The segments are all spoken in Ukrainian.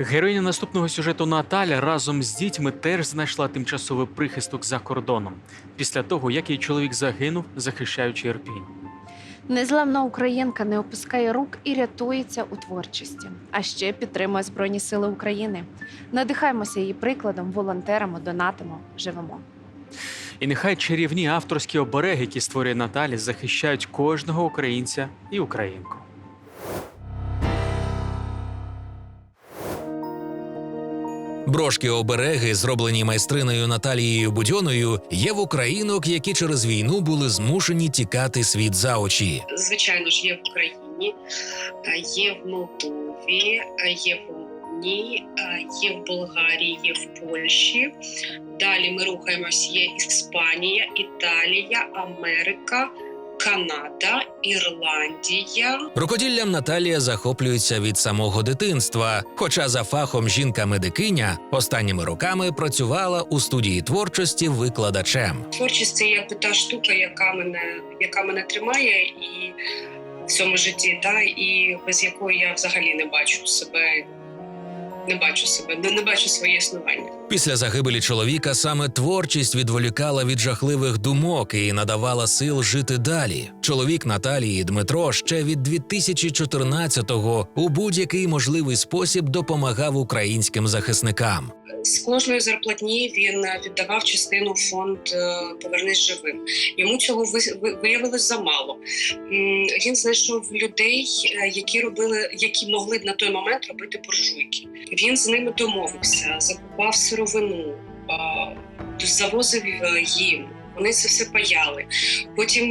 Героїня наступного сюжету Наталя разом з дітьми теж знайшла тимчасовий прихисток за кордоном після того, як її чоловік загинув, захищаючи Ірпінь. Незламна українка не опускає рук і рятується у творчості, а ще підтримує Збройні Сили України. Надихаємося її прикладом, волонтерами, донатимо, живемо. І нехай чарівні авторські обереги, які створює Наталі, захищають кожного українця і українку. Брошки-обереги, зроблені майстриною Наталією Будьоною, є в українок, які через війну були змушені тікати світ за очі. звичайно ж, є в Україні, е, є в Молдові, е, є в Румунії, е, є в Болгарії, є в Польщі. Далі ми рухаємось. Є Іспанія, Італія, Америка, Канада, Ірландія. Рукоділлям Наталія захоплюється від самого дитинства. Хоча за фахом жінка-медикиня останніми роками працювала у студії творчості викладачем. Творчість це якби та штука, яка мене, яка мене тримає і в цьому житті, та і без якої я взагалі не бачу себе. Не бачу себе, не, бачу своє існування. Після загибелі чоловіка саме творчість відволікала від жахливих думок і надавала сил жити далі. Чоловік Наталії Дмитро ще від 2014-го у будь-який можливий спосіб допомагав українським захисникам. З кожної зарплатні він е, віддавав частину фонд е, Повернись живим. Йому цього ви- ви- виявилось замало. Він знайшов людей, е, які робили, які могли на той момент робити буржуйки. Він з ними домовився, закупав сировину, завозив їм. Вони це все паяли. Потім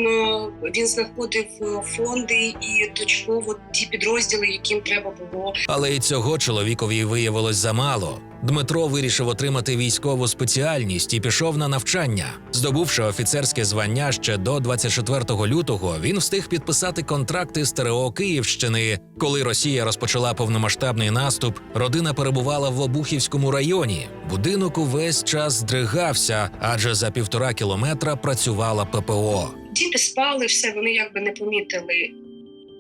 він знаходив фонди і точково ті підрозділи, яким треба було Але й цього чоловікові виявилось замало. Дмитро вирішив отримати військову спеціальність і пішов на навчання. Здобувши офіцерське звання ще до 24 лютого, він встиг підписати контракти з ТРО Київщини. Коли Росія розпочала повномасштабний наступ, родина перебувала в Обухівському районі. Будинок увесь час здригався, адже за півтора кілометра працювала ППО. Діти спали, все вони якби не помітили.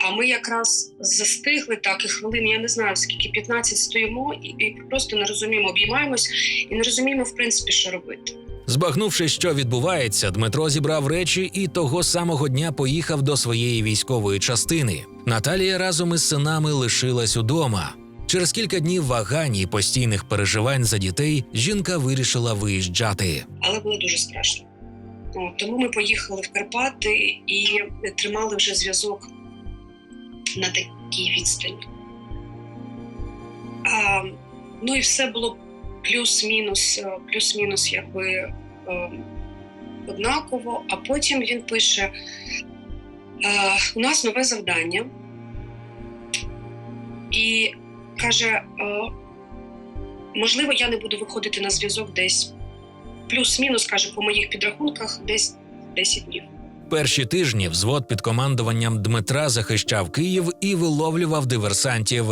А ми якраз застигли так і хвилин, я не знаю скільки 15 стоїмо і, і просто не розуміємо, обіймаємось і не розуміємо, в принципі, що робити. Збагнувши, що відбувається, Дмитро зібрав речі і того самого дня поїхав до своєї військової частини. Наталія разом із синами лишилась удома. Через кілька днів вагань і постійних переживань за дітей жінка вирішила виїжджати. Але було дуже страшно. Тому ми поїхали в Карпати і тримали вже зв'язок на такій відстані. А, ну і все було плюс-мінус, е, плюс-мінус, якби е, однаково. А потім він пише: е, у нас нове завдання. І каже: можливо, я не буду виходити на зв'язок десь плюс-мінус, каже, по моїх підрахунках, десь 10 днів. Перші тижні взвод під командуванням Дмитра захищав Київ і виловлював диверсантів.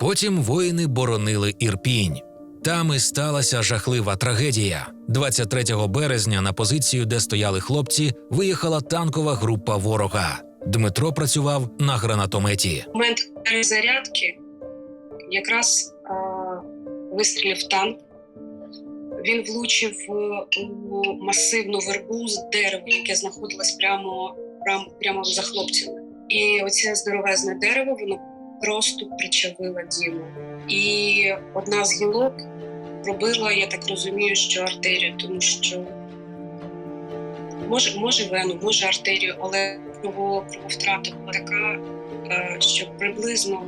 Потім воїни боронили Ірпінь. Там і сталася жахлива трагедія. 23 березня на позицію, де стояли хлопці, виїхала танкова група ворога. Дмитро працював на гранатометі. момент перезарядки якраз а, вистрілив танк. Він влучив е, у масивну вербу з дерева, яке знаходилось прямо, прямо, прямо за хлопцями. І оце здоровезне дерево воно просто причавило діму. І одна з гілок пробила, я так розумію, що артерію, тому що може, може вену, може артерію, але крово, крововтрата була така, е, що приблизно,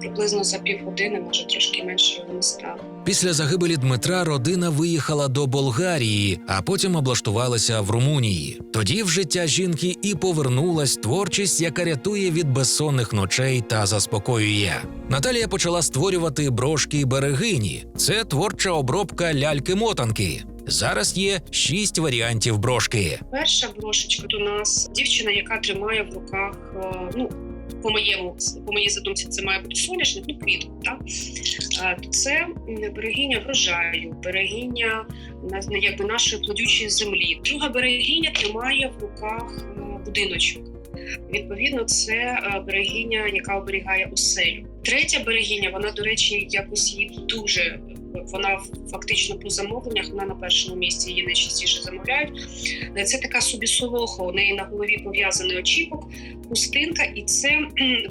приблизно за півгодини, може трошки менше його не стало. Після загибелі Дмитра родина виїхала до Болгарії, а потім облаштувалася в Румунії. Тоді в життя жінки і повернулась творчість, яка рятує від безсонних ночей та заспокоює. Наталія почала створювати брошки берегині. Це творча обробка ляльки-мотанки. Зараз є шість варіантів брошки. Перша брошечка до нас дівчина, яка тримає в руках, е, ну по моєму по моїй задумці, це має бути соняшник, ну квітку. Так? Е, Це м, берегиня врожаю, на- якби нашої плодючої землі. Друга берегиня тримає в руках е, будиночок. Відповідно, це е, берегиня, яка оберігає оселю. Третя берегиня, вона, до речі, якось її дуже. Вона фактично по замовленнях, вона на першому місці її найчастіше замовляють. Е, Це така собі солоха. У неї на голові пов'язаний очіпок, хустинка, і це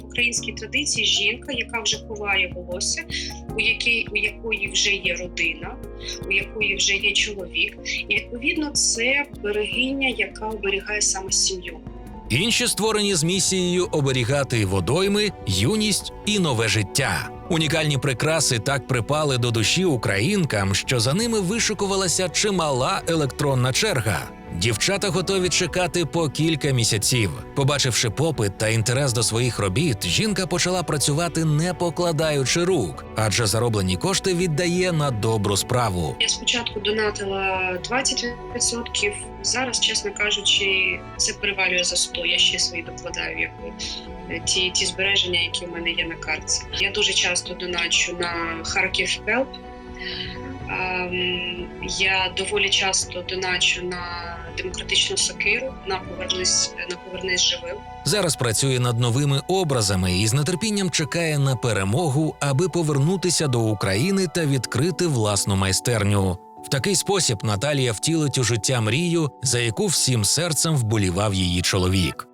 в українській традиції жінка, яка вже ховає волосся, у якій у якої вже є родина, у якої вже є чоловік, і відповідно це берегиня, яка оберігає саме сім'ю. Інші створені з місією оберігати водойми, юність і нове життя. Унікальні прикраси так припали до душі українкам, що за ними вишикувалася чимала електронна черга. Дівчата готові чекати по кілька місяців. Побачивши попит та інтерес до своїх робіт, жінка почала працювати не покладаючи рук, адже зароблені кошти віддає на добру справу. Я спочатку донатила 20%, Зараз, чесно кажучи, це перевалює за 100. Я ще свої докладаю, якби е, ті, ті збереження, які в мене є на картці. Я дуже часто доначу на Харків Хелп. Ем, Я доволі часто доначу на демократичну сокиру, на повернись на повернись живим. Зараз працює над новими образами і з нетерпінням чекає на перемогу, аби повернутися до України та відкрити власну майстерню. В такий спосіб Наталія втілить у життя мрію, за яку всім серцем вболівав її чоловік.